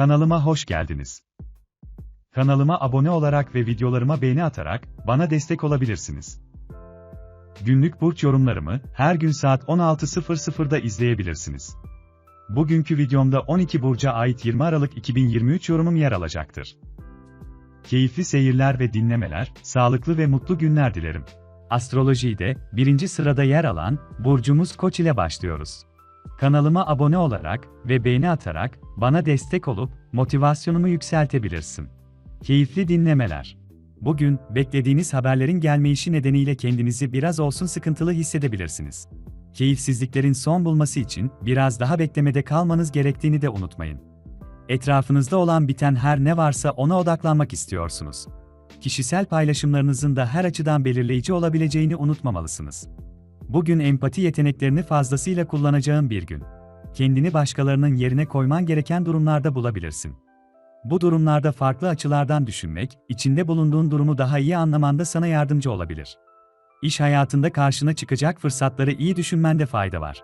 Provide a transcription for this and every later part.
Kanalıma hoş geldiniz. Kanalıma abone olarak ve videolarıma beğeni atarak bana destek olabilirsiniz. Günlük burç yorumlarımı her gün saat 16.00'da izleyebilirsiniz. Bugünkü videomda 12 burca ait 20 Aralık 2023 yorumum yer alacaktır. Keyifli seyirler ve dinlemeler, sağlıklı ve mutlu günler dilerim. Astrolojide birinci sırada yer alan burcumuz Koç ile başlıyoruz. Kanalıma abone olarak ve beğeni atarak bana destek olup motivasyonumu yükseltebilirsin. Keyifli dinlemeler. Bugün beklediğiniz haberlerin gelmeyişi nedeniyle kendinizi biraz olsun sıkıntılı hissedebilirsiniz. Keyifsizliklerin son bulması için biraz daha beklemede kalmanız gerektiğini de unutmayın. Etrafınızda olan biten her ne varsa ona odaklanmak istiyorsunuz. Kişisel paylaşımlarınızın da her açıdan belirleyici olabileceğini unutmamalısınız. Bugün empati yeteneklerini fazlasıyla kullanacağın bir gün. Kendini başkalarının yerine koyman gereken durumlarda bulabilirsin. Bu durumlarda farklı açılardan düşünmek, içinde bulunduğun durumu daha iyi anlamanda sana yardımcı olabilir. İş hayatında karşına çıkacak fırsatları iyi düşünmende fayda var.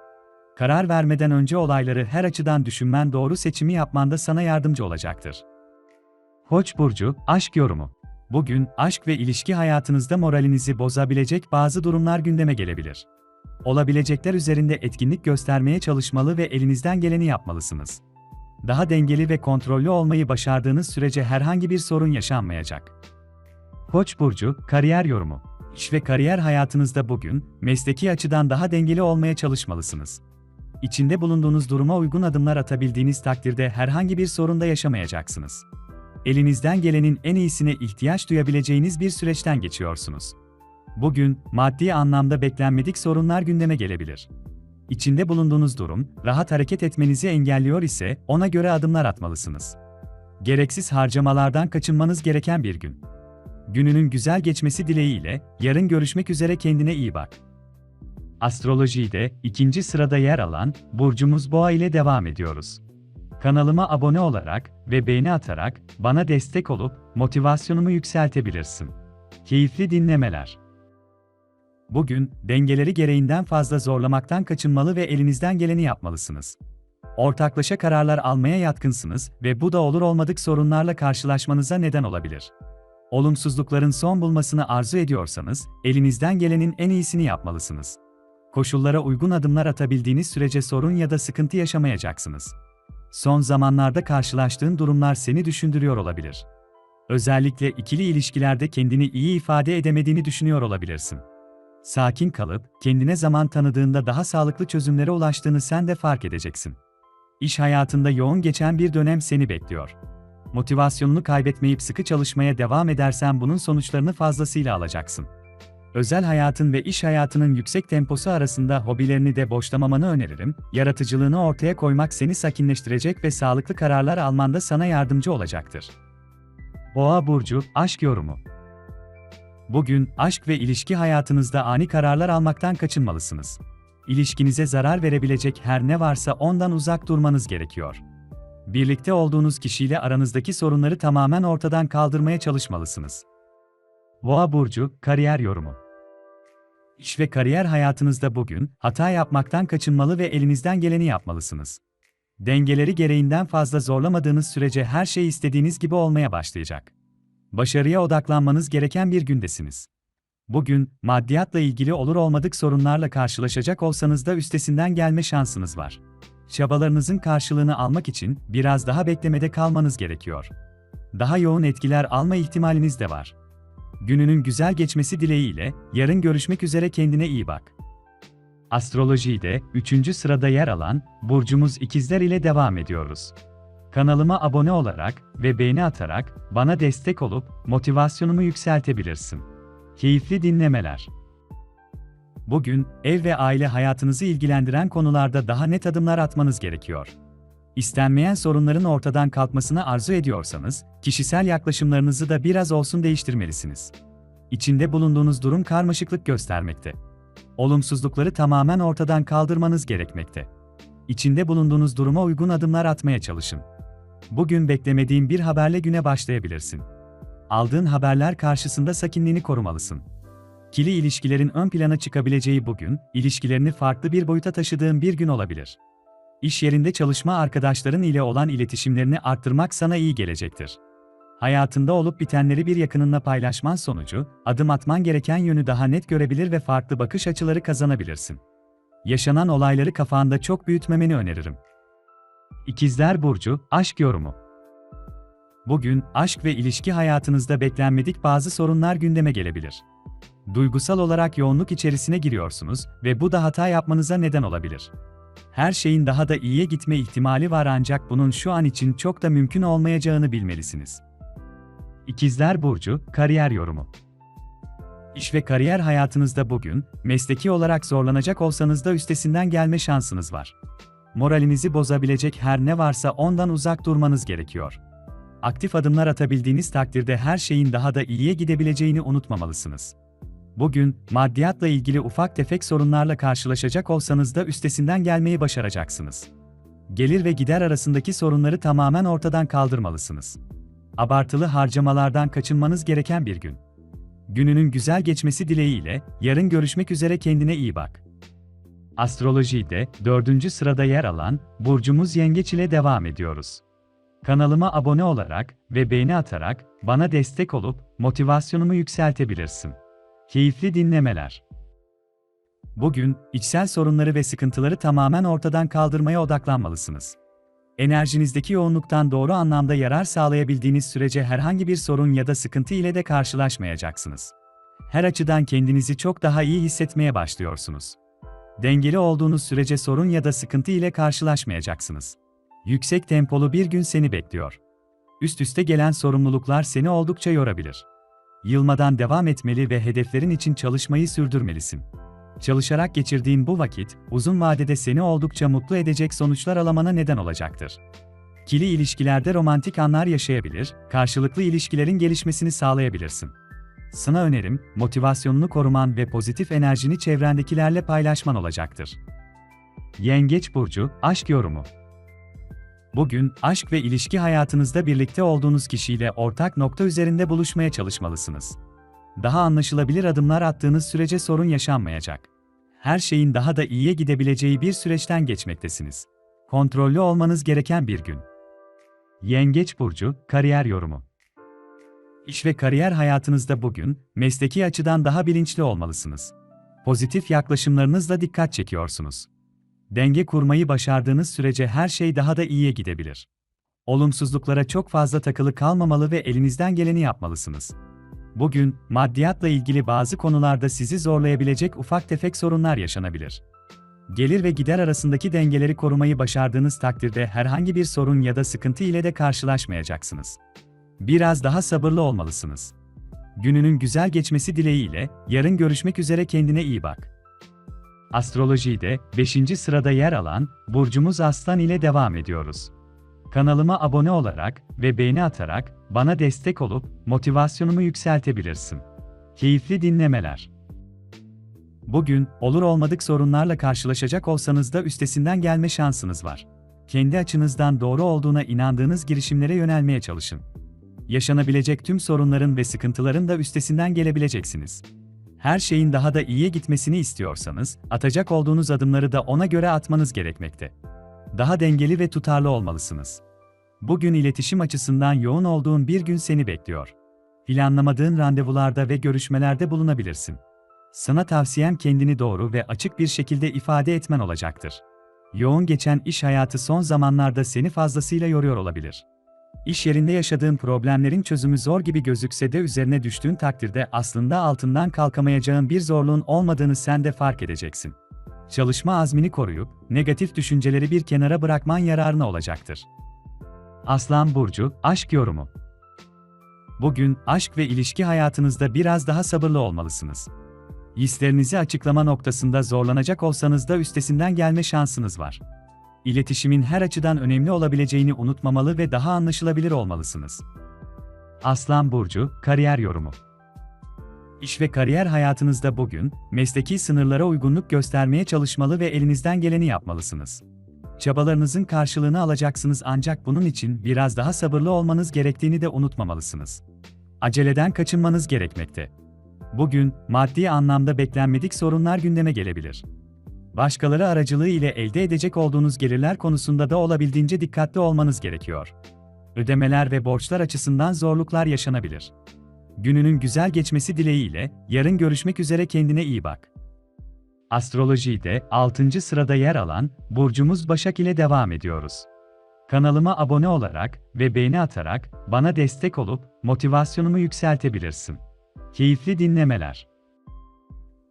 Karar vermeden önce olayları her açıdan düşünmen doğru seçimi yapmanda sana yardımcı olacaktır. Koç burcu, aşk yorumu. Bugün aşk ve ilişki hayatınızda moralinizi bozabilecek bazı durumlar gündeme gelebilir. Olabilecekler üzerinde etkinlik göstermeye çalışmalı ve elinizden geleni yapmalısınız. Daha dengeli ve kontrollü olmayı başardığınız sürece herhangi bir sorun yaşanmayacak. Koç burcu, kariyer yorumu. İş ve kariyer hayatınızda bugün mesleki açıdan daha dengeli olmaya çalışmalısınız. İçinde bulunduğunuz duruma uygun adımlar atabildiğiniz takdirde herhangi bir sorun da yaşamayacaksınız. Elinizden gelenin en iyisine ihtiyaç duyabileceğiniz bir süreçten geçiyorsunuz. Bugün maddi anlamda beklenmedik sorunlar gündeme gelebilir. İçinde bulunduğunuz durum rahat hareket etmenizi engelliyor ise ona göre adımlar atmalısınız. Gereksiz harcamalardan kaçınmanız gereken bir gün. Gününün güzel geçmesi dileğiyle yarın görüşmek üzere kendine iyi bak. Astrolojide ikinci sırada yer alan burcumuz Boğa ile devam ediyoruz. Kanalıma abone olarak ve beğeni atarak bana destek olup motivasyonumu yükseltebilirsin. Keyifli dinlemeler. Bugün dengeleri gereğinden fazla zorlamaktan kaçınmalı ve elinizden geleni yapmalısınız. Ortaklaşa kararlar almaya yatkınsınız ve bu da olur olmadık sorunlarla karşılaşmanıza neden olabilir. Olumsuzlukların son bulmasını arzu ediyorsanız, elinizden gelenin en iyisini yapmalısınız. Koşullara uygun adımlar atabildiğiniz sürece sorun ya da sıkıntı yaşamayacaksınız. Son zamanlarda karşılaştığın durumlar seni düşündürüyor olabilir. Özellikle ikili ilişkilerde kendini iyi ifade edemediğini düşünüyor olabilirsin. Sakin kalıp, kendine zaman tanıdığında daha sağlıklı çözümlere ulaştığını sen de fark edeceksin. İş hayatında yoğun geçen bir dönem seni bekliyor. Motivasyonunu kaybetmeyip sıkı çalışmaya devam edersen bunun sonuçlarını fazlasıyla alacaksın. Özel hayatın ve iş hayatının yüksek temposu arasında hobilerini de boşlamamanı öneririm. Yaratıcılığını ortaya koymak seni sakinleştirecek ve sağlıklı kararlar almanda sana yardımcı olacaktır. Boğa burcu aşk yorumu. Bugün aşk ve ilişki hayatınızda ani kararlar almaktan kaçınmalısınız. İlişkinize zarar verebilecek her ne varsa ondan uzak durmanız gerekiyor. Birlikte olduğunuz kişiyle aranızdaki sorunları tamamen ortadan kaldırmaya çalışmalısınız. Boğa burcu kariyer yorumu. İş ve kariyer hayatınızda bugün hata yapmaktan kaçınmalı ve elinizden geleni yapmalısınız. Dengeleri gereğinden fazla zorlamadığınız sürece her şey istediğiniz gibi olmaya başlayacak. Başarıya odaklanmanız gereken bir gündesiniz. Bugün maddiyatla ilgili olur olmadık sorunlarla karşılaşacak olsanız da üstesinden gelme şansınız var. Çabalarınızın karşılığını almak için biraz daha beklemede kalmanız gerekiyor. Daha yoğun etkiler alma ihtimaliniz de var. Gününün güzel geçmesi dileğiyle yarın görüşmek üzere kendine iyi bak. Astrolojide 3. sırada yer alan burcumuz ikizler ile devam ediyoruz. Kanalıma abone olarak ve beğeni atarak bana destek olup motivasyonumu yükseltebilirsin. Keyifli dinlemeler. Bugün ev ve aile hayatınızı ilgilendiren konularda daha net adımlar atmanız gerekiyor. İstenmeyen sorunların ortadan kalkmasını arzu ediyorsanız, kişisel yaklaşımlarınızı da biraz olsun değiştirmelisiniz. İçinde bulunduğunuz durum karmaşıklık göstermekte. Olumsuzlukları tamamen ortadan kaldırmanız gerekmekte. İçinde bulunduğunuz duruma uygun adımlar atmaya çalışın. Bugün beklemediğin bir haberle güne başlayabilirsin. Aldığın haberler karşısında sakinliğini korumalısın. Kili ilişkilerin ön plana çıkabileceği bugün, ilişkilerini farklı bir boyuta taşıdığın bir gün olabilir. İş yerinde çalışma arkadaşların ile olan iletişimlerini arttırmak sana iyi gelecektir. Hayatında olup bitenleri bir yakınınla paylaşman sonucu, adım atman gereken yönü daha net görebilir ve farklı bakış açıları kazanabilirsin. Yaşanan olayları kafanda çok büyütmemeni öneririm. İkizler Burcu, Aşk Yorumu Bugün, aşk ve ilişki hayatınızda beklenmedik bazı sorunlar gündeme gelebilir. Duygusal olarak yoğunluk içerisine giriyorsunuz ve bu da hata yapmanıza neden olabilir. Her şeyin daha da iyiye gitme ihtimali var ancak bunun şu an için çok da mümkün olmayacağını bilmelisiniz. İkizler Burcu, Kariyer Yorumu İş ve kariyer hayatınızda bugün, mesleki olarak zorlanacak olsanız da üstesinden gelme şansınız var. Moralinizi bozabilecek her ne varsa ondan uzak durmanız gerekiyor. Aktif adımlar atabildiğiniz takdirde her şeyin daha da iyiye gidebileceğini unutmamalısınız. Bugün, maddiyatla ilgili ufak tefek sorunlarla karşılaşacak olsanız da üstesinden gelmeyi başaracaksınız. Gelir ve gider arasındaki sorunları tamamen ortadan kaldırmalısınız. Abartılı harcamalardan kaçınmanız gereken bir gün. Gününün güzel geçmesi dileğiyle, yarın görüşmek üzere kendine iyi bak. Astrolojide, dördüncü sırada yer alan, Burcumuz Yengeç ile devam ediyoruz. Kanalıma abone olarak ve beğeni atarak, bana destek olup, motivasyonumu yükseltebilirsin. Keyifli dinlemeler. Bugün, içsel sorunları ve sıkıntıları tamamen ortadan kaldırmaya odaklanmalısınız. Enerjinizdeki yoğunluktan doğru anlamda yarar sağlayabildiğiniz sürece herhangi bir sorun ya da sıkıntı ile de karşılaşmayacaksınız. Her açıdan kendinizi çok daha iyi hissetmeye başlıyorsunuz. Dengeli olduğunuz sürece sorun ya da sıkıntı ile karşılaşmayacaksınız. Yüksek tempolu bir gün seni bekliyor. Üst üste gelen sorumluluklar seni oldukça yorabilir. Yılmadan devam etmeli ve hedeflerin için çalışmayı sürdürmelisin. Çalışarak geçirdiğin bu vakit, uzun vadede seni oldukça mutlu edecek sonuçlar alamana neden olacaktır. Kili ilişkilerde romantik anlar yaşayabilir, karşılıklı ilişkilerin gelişmesini sağlayabilirsin. Sana önerim, motivasyonunu koruman ve pozitif enerjini çevrendekilerle paylaşman olacaktır. Yengeç Burcu, Aşk Yorumu Bugün, aşk ve ilişki hayatınızda birlikte olduğunuz kişiyle ortak nokta üzerinde buluşmaya çalışmalısınız. Daha anlaşılabilir adımlar attığınız sürece sorun yaşanmayacak. Her şeyin daha da iyiye gidebileceği bir süreçten geçmektesiniz. Kontrollü olmanız gereken bir gün. Yengeç Burcu, Kariyer Yorumu İş ve kariyer hayatınızda bugün, mesleki açıdan daha bilinçli olmalısınız. Pozitif yaklaşımlarınızla dikkat çekiyorsunuz. Denge kurmayı başardığınız sürece her şey daha da iyiye gidebilir. Olumsuzluklara çok fazla takılı kalmamalı ve elinizden geleni yapmalısınız. Bugün, maddiyatla ilgili bazı konularda sizi zorlayabilecek ufak tefek sorunlar yaşanabilir. Gelir ve gider arasındaki dengeleri korumayı başardığınız takdirde herhangi bir sorun ya da sıkıntı ile de karşılaşmayacaksınız. Biraz daha sabırlı olmalısınız. Gününün güzel geçmesi dileğiyle, yarın görüşmek üzere kendine iyi bak. Astrolojide 5. sırada yer alan burcumuz Aslan ile devam ediyoruz. Kanalıma abone olarak ve beğeni atarak bana destek olup motivasyonumu yükseltebilirsin. Keyifli dinlemeler. Bugün olur olmadık sorunlarla karşılaşacak olsanız da üstesinden gelme şansınız var. Kendi açınızdan doğru olduğuna inandığınız girişimlere yönelmeye çalışın. Yaşanabilecek tüm sorunların ve sıkıntıların da üstesinden gelebileceksiniz. Her şeyin daha da iyiye gitmesini istiyorsanız, atacak olduğunuz adımları da ona göre atmanız gerekmekte. Daha dengeli ve tutarlı olmalısınız. Bugün iletişim açısından yoğun olduğun bir gün seni bekliyor. Planlamadığın randevularda ve görüşmelerde bulunabilirsin. Sana tavsiyem kendini doğru ve açık bir şekilde ifade etmen olacaktır. Yoğun geçen iş hayatı son zamanlarda seni fazlasıyla yoruyor olabilir. İş yerinde yaşadığın problemlerin çözümü zor gibi gözükse de üzerine düştüğün takdirde aslında altından kalkamayacağın bir zorluğun olmadığını sen de fark edeceksin. Çalışma azmini koruyup, negatif düşünceleri bir kenara bırakman yararına olacaktır. Aslan Burcu, Aşk Yorumu Bugün, aşk ve ilişki hayatınızda biraz daha sabırlı olmalısınız. Hislerinizi açıklama noktasında zorlanacak olsanız da üstesinden gelme şansınız var. İletişimin her açıdan önemli olabileceğini unutmamalı ve daha anlaşılabilir olmalısınız. Aslan Burcu, Kariyer Yorumu İş ve kariyer hayatınızda bugün, mesleki sınırlara uygunluk göstermeye çalışmalı ve elinizden geleni yapmalısınız. Çabalarınızın karşılığını alacaksınız ancak bunun için biraz daha sabırlı olmanız gerektiğini de unutmamalısınız. Aceleden kaçınmanız gerekmekte. Bugün, maddi anlamda beklenmedik sorunlar gündeme gelebilir. Başkaları aracılığı ile elde edecek olduğunuz gelirler konusunda da olabildiğince dikkatli olmanız gerekiyor. Ödemeler ve borçlar açısından zorluklar yaşanabilir. Gününün güzel geçmesi dileğiyle, yarın görüşmek üzere kendine iyi bak. Astrolojide 6. sırada yer alan burcumuz Başak ile devam ediyoruz. Kanalıma abone olarak ve beğeni atarak bana destek olup motivasyonumu yükseltebilirsin. Keyifli dinlemeler.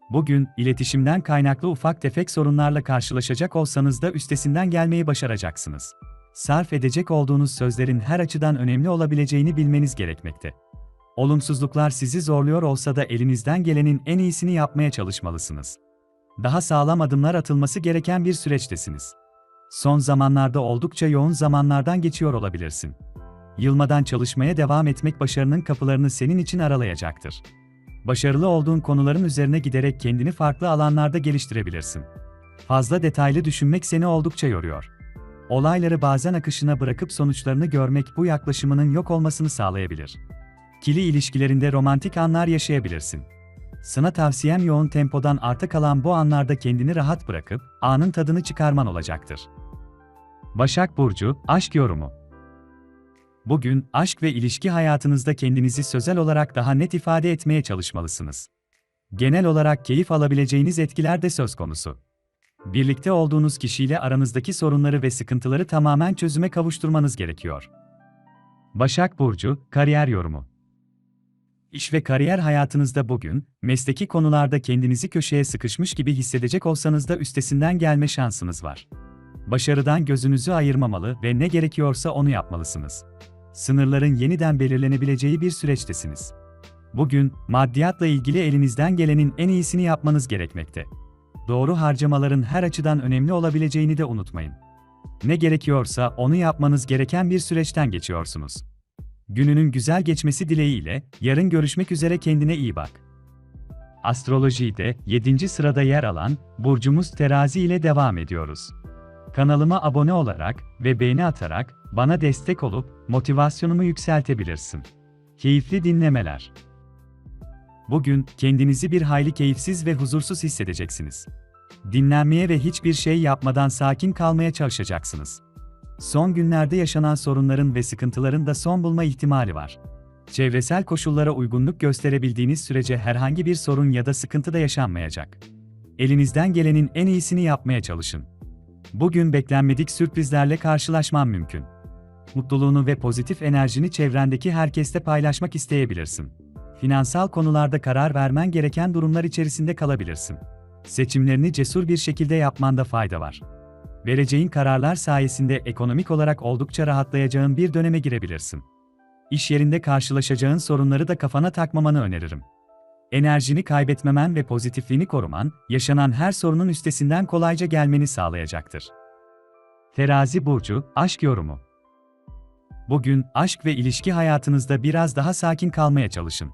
Bugün iletişimden kaynaklı ufak tefek sorunlarla karşılaşacak olsanız da üstesinden gelmeyi başaracaksınız. Sarf edecek olduğunuz sözlerin her açıdan önemli olabileceğini bilmeniz gerekmekte. Olumsuzluklar sizi zorluyor olsa da elinizden gelenin en iyisini yapmaya çalışmalısınız. Daha sağlam adımlar atılması gereken bir süreçtesiniz. Son zamanlarda oldukça yoğun zamanlardan geçiyor olabilirsin. Yılmadan çalışmaya devam etmek başarının kapılarını senin için aralayacaktır. Başarılı olduğun konuların üzerine giderek kendini farklı alanlarda geliştirebilirsin. Fazla detaylı düşünmek seni oldukça yoruyor. Olayları bazen akışına bırakıp sonuçlarını görmek bu yaklaşımının yok olmasını sağlayabilir. Kili ilişkilerinde romantik anlar yaşayabilirsin. Sana tavsiyem yoğun tempodan arta kalan bu anlarda kendini rahat bırakıp anın tadını çıkarman olacaktır. Başak Burcu, Aşk Yorumu Bugün, aşk ve ilişki hayatınızda kendinizi sözel olarak daha net ifade etmeye çalışmalısınız. Genel olarak keyif alabileceğiniz etkiler de söz konusu. Birlikte olduğunuz kişiyle aranızdaki sorunları ve sıkıntıları tamamen çözüme kavuşturmanız gerekiyor. Başak Burcu, Kariyer Yorumu İş ve kariyer hayatınızda bugün, mesleki konularda kendinizi köşeye sıkışmış gibi hissedecek olsanız da üstesinden gelme şansınız var. Başarıdan gözünüzü ayırmamalı ve ne gerekiyorsa onu yapmalısınız. Sınırların yeniden belirlenebileceği bir süreçtesiniz. Bugün, maddiyatla ilgili elinizden gelenin en iyisini yapmanız gerekmekte. Doğru harcamaların her açıdan önemli olabileceğini de unutmayın. Ne gerekiyorsa onu yapmanız gereken bir süreçten geçiyorsunuz. Gününün güzel geçmesi dileğiyle, yarın görüşmek üzere kendine iyi bak. Astrolojide 7. sırada yer alan burcumuz Terazi ile devam ediyoruz. Kanalıma abone olarak ve beğeni atarak bana destek olup motivasyonumu yükseltebilirsin. Keyifli dinlemeler. Bugün kendinizi bir hayli keyifsiz ve huzursuz hissedeceksiniz. Dinlenmeye ve hiçbir şey yapmadan sakin kalmaya çalışacaksınız. Son günlerde yaşanan sorunların ve sıkıntıların da son bulma ihtimali var. Çevresel koşullara uygunluk gösterebildiğiniz sürece herhangi bir sorun ya da sıkıntı da yaşanmayacak. Elinizden gelenin en iyisini yapmaya çalışın. Bugün beklenmedik sürprizlerle karşılaşman mümkün. Mutluluğunu ve pozitif enerjini çevrendeki herkesle paylaşmak isteyebilirsin. Finansal konularda karar vermen gereken durumlar içerisinde kalabilirsin. Seçimlerini cesur bir şekilde yapmanda fayda var. Vereceğin kararlar sayesinde ekonomik olarak oldukça rahatlayacağın bir döneme girebilirsin. İş yerinde karşılaşacağın sorunları da kafana takmamanı öneririm. Enerjini kaybetmemen ve pozitifliğini koruman, yaşanan her sorunun üstesinden kolayca gelmeni sağlayacaktır. Terazi burcu, aşk yorumu. Bugün aşk ve ilişki hayatınızda biraz daha sakin kalmaya çalışın.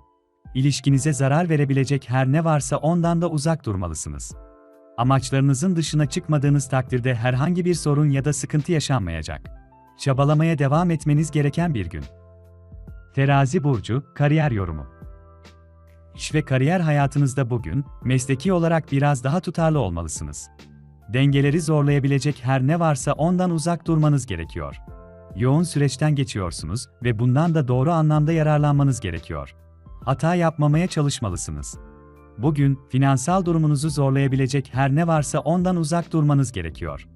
İlişkinize zarar verebilecek her ne varsa ondan da uzak durmalısınız. Amaçlarınızın dışına çıkmadığınız takdirde herhangi bir sorun ya da sıkıntı yaşanmayacak. Çabalamaya devam etmeniz gereken bir gün. Terazi burcu, kariyer yorumu. İş ve kariyer hayatınızda bugün mesleki olarak biraz daha tutarlı olmalısınız. Dengeleri zorlayabilecek her ne varsa ondan uzak durmanız gerekiyor. Yoğun süreçten geçiyorsunuz ve bundan da doğru anlamda yararlanmanız gerekiyor. Hata yapmamaya çalışmalısınız. Bugün finansal durumunuzu zorlayabilecek her ne varsa ondan uzak durmanız gerekiyor.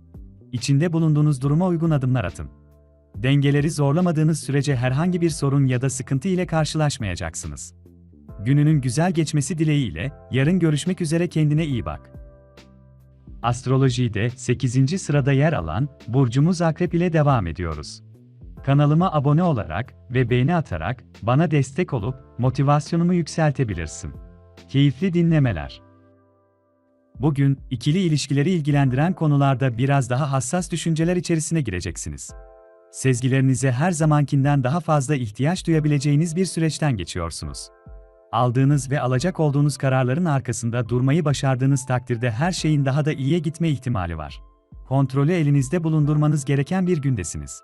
İçinde bulunduğunuz duruma uygun adımlar atın. Dengeleri zorlamadığınız sürece herhangi bir sorun ya da sıkıntı ile karşılaşmayacaksınız. Gününün güzel geçmesi dileğiyle yarın görüşmek üzere kendine iyi bak. Astrolojide 8. sırada yer alan burcumuz Akrep ile devam ediyoruz. Kanalıma abone olarak ve beğeni atarak bana destek olup motivasyonumu yükseltebilirsin. Keyifli dinlemeler. Bugün ikili ilişkileri ilgilendiren konularda biraz daha hassas düşünceler içerisine gireceksiniz. Sezgilerinize her zamankinden daha fazla ihtiyaç duyabileceğiniz bir süreçten geçiyorsunuz. Aldığınız ve alacak olduğunuz kararların arkasında durmayı başardığınız takdirde her şeyin daha da iyiye gitme ihtimali var. Kontrolü elinizde bulundurmanız gereken bir gündesiniz.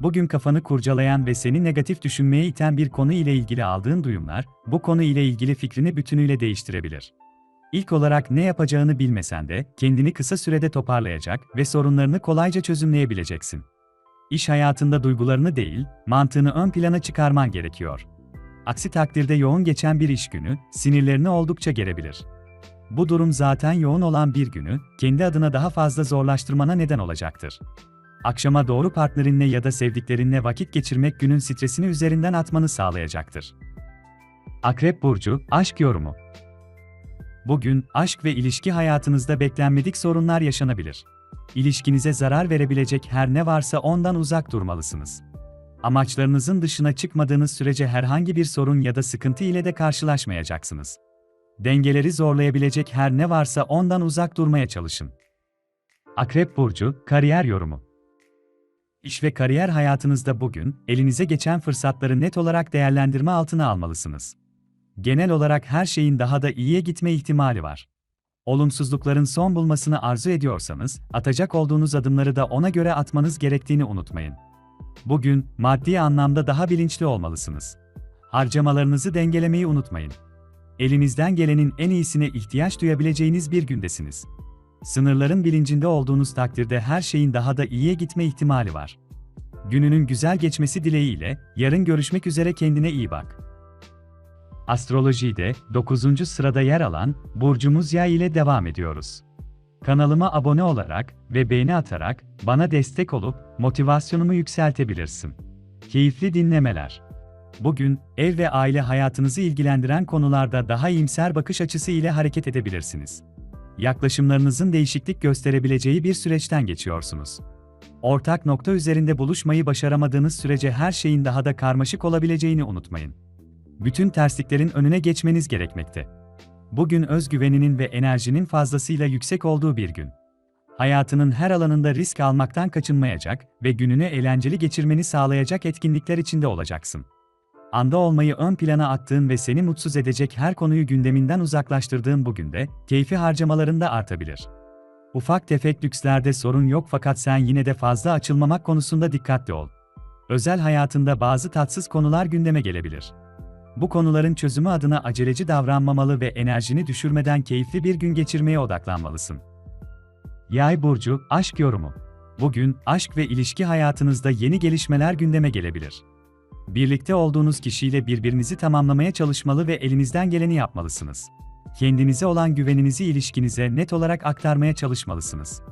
Bugün kafanı kurcalayan ve seni negatif düşünmeye iten bir konu ile ilgili aldığın duyumlar, bu konu ile ilgili fikrini bütünüyle değiştirebilir. İlk olarak ne yapacağını bilmesen de kendini kısa sürede toparlayacak ve sorunlarını kolayca çözümleyebileceksin. İş hayatında duygularını değil, mantığını ön plana çıkarman gerekiyor. Aksi takdirde yoğun geçen bir iş günü sinirlerini oldukça gerebilir. Bu durum zaten yoğun olan bir günü kendi adına daha fazla zorlaştırmana neden olacaktır. Akşama doğru partnerinle ya da sevdiklerinle vakit geçirmek günün stresini üzerinden atmanı sağlayacaktır. Akrep burcu aşk yorumu. Bugün aşk ve ilişki hayatınızda beklenmedik sorunlar yaşanabilir. İlişkinize zarar verebilecek her ne varsa ondan uzak durmalısınız. Amaçlarınızın dışına çıkmadığınız sürece herhangi bir sorun ya da sıkıntı ile de karşılaşmayacaksınız. Dengeleri zorlayabilecek her ne varsa ondan uzak durmaya çalışın. Akrep burcu kariyer yorumu. İş ve kariyer hayatınızda bugün elinize geçen fırsatları net olarak değerlendirme altına almalısınız. Genel olarak her şeyin daha da iyiye gitme ihtimali var. Olumsuzlukların son bulmasını arzu ediyorsanız, atacak olduğunuz adımları da ona göre atmanız gerektiğini unutmayın. Bugün maddi anlamda daha bilinçli olmalısınız. Harcamalarınızı dengelemeyi unutmayın. Elinizden gelenin en iyisine ihtiyaç duyabileceğiniz bir gündesiniz. Sınırların bilincinde olduğunuz takdirde her şeyin daha da iyiye gitme ihtimali var. Gününün güzel geçmesi dileğiyle, yarın görüşmek üzere kendine iyi bak. Astrolojide 9. sırada yer alan burcumuz Yay ile devam ediyoruz. Kanalıma abone olarak ve beğeni atarak bana destek olup motivasyonumu yükseltebilirsin. Keyifli dinlemeler. Bugün ev ve aile hayatınızı ilgilendiren konularda daha iyimser bakış açısı ile hareket edebilirsiniz. Yaklaşımlarınızın değişiklik gösterebileceği bir süreçten geçiyorsunuz. Ortak nokta üzerinde buluşmayı başaramadığınız sürece her şeyin daha da karmaşık olabileceğini unutmayın. Bütün tersliklerin önüne geçmeniz gerekmekte. Bugün özgüveninin ve enerjinin fazlasıyla yüksek olduğu bir gün. Hayatının her alanında risk almaktan kaçınmayacak ve gününü eğlenceli geçirmeni sağlayacak etkinlikler içinde olacaksın. Anda olmayı ön plana attığın ve seni mutsuz edecek her konuyu gündeminden uzaklaştırdığın bugün de, keyfi harcamalarında artabilir. Ufak tefek lükslerde sorun yok fakat sen yine de fazla açılmamak konusunda dikkatli ol. Özel hayatında bazı tatsız konular gündeme gelebilir. Bu konuların çözümü adına aceleci davranmamalı ve enerjini düşürmeden keyifli bir gün geçirmeye odaklanmalısın. Yay burcu aşk yorumu. Bugün aşk ve ilişki hayatınızda yeni gelişmeler gündeme gelebilir. Birlikte olduğunuz kişiyle birbirinizi tamamlamaya çalışmalı ve elinizden geleni yapmalısınız. Kendinize olan güveninizi ilişkinize net olarak aktarmaya çalışmalısınız.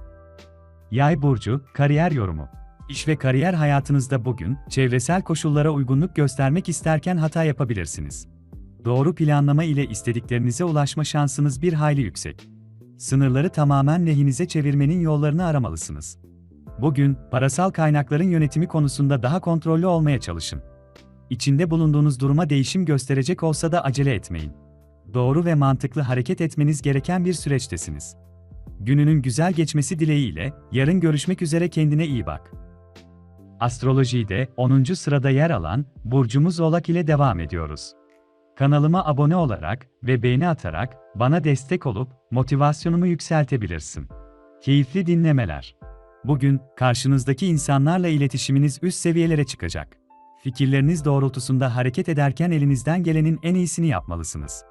Yay burcu kariyer yorumu. İş ve kariyer hayatınızda bugün çevresel koşullara uygunluk göstermek isterken hata yapabilirsiniz. Doğru planlama ile istediklerinize ulaşma şansınız bir hayli yüksek. Sınırları tamamen lehinize çevirmenin yollarını aramalısınız. Bugün parasal kaynakların yönetimi konusunda daha kontrollü olmaya çalışın. İçinde bulunduğunuz duruma değişim gösterecek olsa da acele etmeyin. Doğru ve mantıklı hareket etmeniz gereken bir süreçtesiniz. Gününün güzel geçmesi dileğiyle yarın görüşmek üzere kendine iyi bak. Astrolojide 10. sırada yer alan burcumuz Oğlak ile devam ediyoruz. Kanalıma abone olarak ve beğeni atarak bana destek olup motivasyonumu yükseltebilirsin. Keyifli dinlemeler. Bugün karşınızdaki insanlarla iletişiminiz üst seviyelere çıkacak. Fikirleriniz doğrultusunda hareket ederken elinizden gelenin en iyisini yapmalısınız.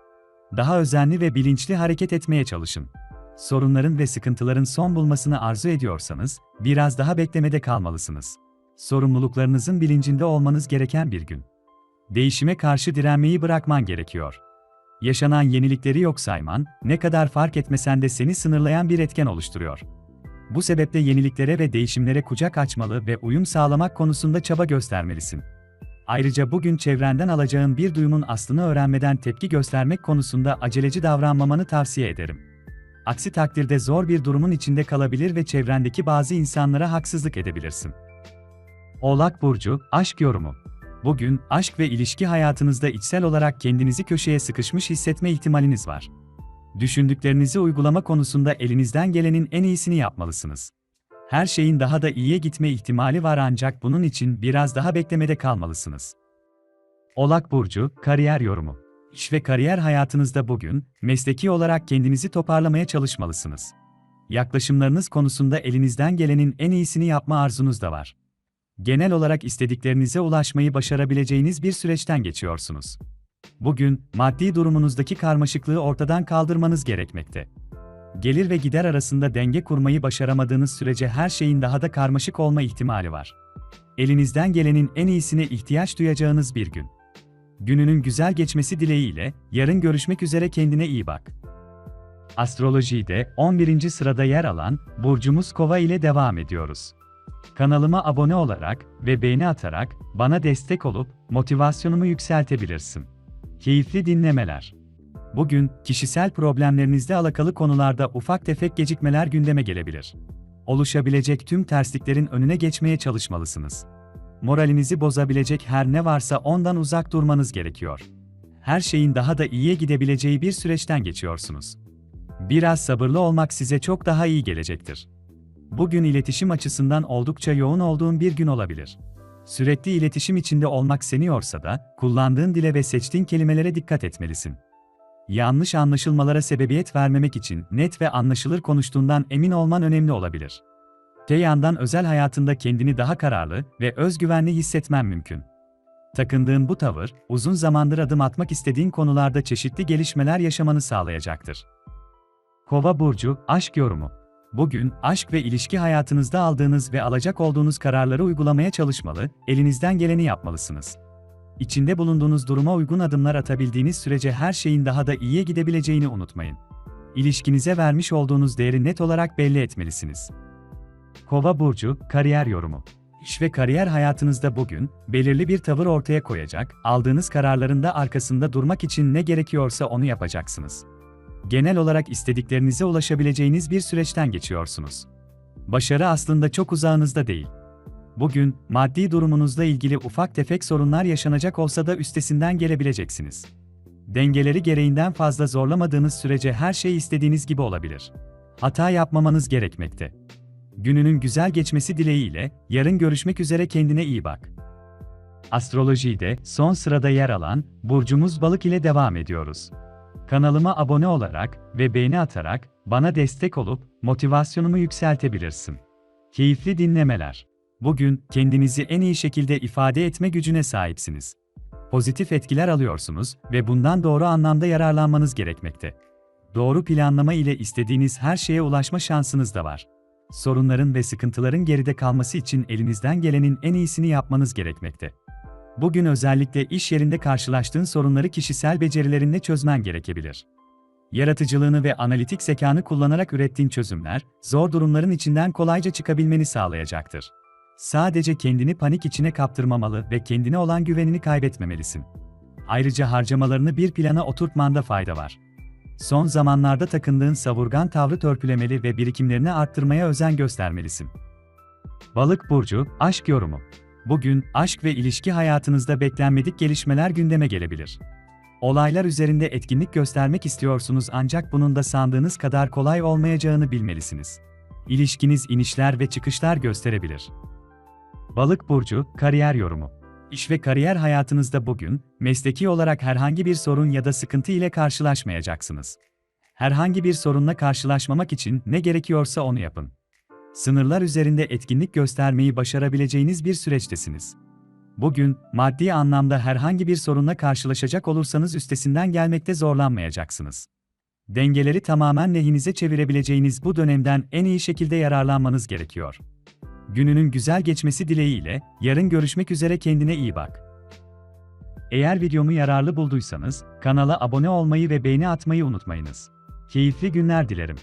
Daha özenli ve bilinçli hareket etmeye çalışın. Sorunların ve sıkıntıların son bulmasını arzu ediyorsanız, biraz daha beklemede kalmalısınız. Sorumluluklarınızın bilincinde olmanız gereken bir gün. Değişime karşı direnmeyi bırakman gerekiyor. Yaşanan yenilikleri yok sayman, ne kadar fark etmesen de seni sınırlayan bir etken oluşturuyor. Bu sebeple yeniliklere ve değişimlere kucak açmalı ve uyum sağlamak konusunda çaba göstermelisin. Ayrıca bugün çevrenden alacağın bir duyumun aslını öğrenmeden tepki göstermek konusunda aceleci davranmamanı tavsiye ederim. Aksi takdirde zor bir durumun içinde kalabilir ve çevrendeki bazı insanlara haksızlık edebilirsin. Oğlak Burcu, Aşk Yorumu Bugün, aşk ve ilişki hayatınızda içsel olarak kendinizi köşeye sıkışmış hissetme ihtimaliniz var. Düşündüklerinizi uygulama konusunda elinizden gelenin en iyisini yapmalısınız. Her şeyin daha da iyiye gitme ihtimali var ancak bunun için biraz daha beklemede kalmalısınız. Oğlak Burcu, Kariyer Yorumu İş ve kariyer hayatınızda bugün, mesleki olarak kendinizi toparlamaya çalışmalısınız. Yaklaşımlarınız konusunda elinizden gelenin en iyisini yapma arzunuz da var. Genel olarak istediklerinize ulaşmayı başarabileceğiniz bir süreçten geçiyorsunuz. Bugün, maddi durumunuzdaki karmaşıklığı ortadan kaldırmanız gerekmekte. Gelir ve gider arasında denge kurmayı başaramadığınız sürece her şeyin daha da karmaşık olma ihtimali var. Elinizden gelenin en iyisine ihtiyaç duyacağınız bir gün. Gününün güzel geçmesi dileğiyle, yarın görüşmek üzere kendine iyi bak. Astrolojide 11. sırada yer alan burcumuz Kova ile devam ediyoruz. Kanalıma abone olarak ve beğeni atarak bana destek olup motivasyonumu yükseltebilirsin. Keyifli dinlemeler. Bugün kişisel problemlerinizle alakalı konularda ufak tefek gecikmeler gündeme gelebilir. Oluşabilecek tüm tersliklerin önüne geçmeye çalışmalısınız. Moralinizi bozabilecek her ne varsa ondan uzak durmanız gerekiyor. Her şeyin daha da iyiye gidebileceği bir süreçten geçiyorsunuz. Biraz sabırlı olmak size çok daha iyi gelecektir. Bugün iletişim açısından oldukça yoğun olduğun bir gün olabilir. Sürekli iletişim içinde olmak seni yorsa da, kullandığın dile ve seçtiğin kelimelere dikkat etmelisin. Yanlış anlaşılmalara sebebiyet vermemek için net ve anlaşılır konuştuğundan emin olman önemli olabilir. Te yandan özel hayatında kendini daha kararlı ve özgüvenli hissetmen mümkün. Takındığın bu tavır, uzun zamandır adım atmak istediğin konularda çeşitli gelişmeler yaşamanı sağlayacaktır. Kova burcu aşk yorumu. Bugün aşk ve ilişki hayatınızda aldığınız ve alacak olduğunuz kararları uygulamaya çalışmalı, elinizden geleni yapmalısınız. İçinde bulunduğunuz duruma uygun adımlar atabildiğiniz sürece her şeyin daha da iyiye gidebileceğini unutmayın. İlişkinize vermiş olduğunuz değeri net olarak belli etmelisiniz. Kova burcu kariyer yorumu. İş ve kariyer hayatınızda bugün belirli bir tavır ortaya koyacak, aldığınız kararların da arkasında durmak için ne gerekiyorsa onu yapacaksınız genel olarak istediklerinize ulaşabileceğiniz bir süreçten geçiyorsunuz. Başarı aslında çok uzağınızda değil. Bugün, maddi durumunuzla ilgili ufak tefek sorunlar yaşanacak olsa da üstesinden gelebileceksiniz. Dengeleri gereğinden fazla zorlamadığınız sürece her şey istediğiniz gibi olabilir. Hata yapmamanız gerekmekte. Gününün güzel geçmesi dileğiyle, yarın görüşmek üzere kendine iyi bak. Astrolojide son sırada yer alan burcumuz balık ile devam ediyoruz. Kanalıma abone olarak ve beğeni atarak bana destek olup motivasyonumu yükseltebilirsin. Keyifli dinlemeler. Bugün kendinizi en iyi şekilde ifade etme gücüne sahipsiniz. Pozitif etkiler alıyorsunuz ve bundan doğru anlamda yararlanmanız gerekmekte. Doğru planlama ile istediğiniz her şeye ulaşma şansınız da var. Sorunların ve sıkıntıların geride kalması için elinizden gelenin en iyisini yapmanız gerekmekte. Bugün özellikle iş yerinde karşılaştığın sorunları kişisel becerilerinle çözmen gerekebilir. Yaratıcılığını ve analitik zekanı kullanarak ürettiğin çözümler, zor durumların içinden kolayca çıkabilmeni sağlayacaktır. Sadece kendini panik içine kaptırmamalı ve kendine olan güvenini kaybetmemelisin. Ayrıca harcamalarını bir plana oturtmanda fayda var. Son zamanlarda takındığın savurgan tavrı törpülemeli ve birikimlerini arttırmaya özen göstermelisin. Balık burcu aşk yorumu Bugün, aşk ve ilişki hayatınızda beklenmedik gelişmeler gündeme gelebilir. Olaylar üzerinde etkinlik göstermek istiyorsunuz ancak bunun da sandığınız kadar kolay olmayacağını bilmelisiniz. İlişkiniz inişler ve çıkışlar gösterebilir. Balık burcu kariyer yorumu. İş ve kariyer hayatınızda bugün mesleki olarak herhangi bir sorun ya da sıkıntı ile karşılaşmayacaksınız. Herhangi bir sorunla karşılaşmamak için ne gerekiyorsa onu yapın sınırlar üzerinde etkinlik göstermeyi başarabileceğiniz bir süreçtesiniz. Bugün, maddi anlamda herhangi bir sorunla karşılaşacak olursanız üstesinden gelmekte zorlanmayacaksınız. Dengeleri tamamen lehinize çevirebileceğiniz bu dönemden en iyi şekilde yararlanmanız gerekiyor. Gününün güzel geçmesi dileğiyle, yarın görüşmek üzere kendine iyi bak. Eğer videomu yararlı bulduysanız, kanala abone olmayı ve beğeni atmayı unutmayınız. Keyifli günler dilerim.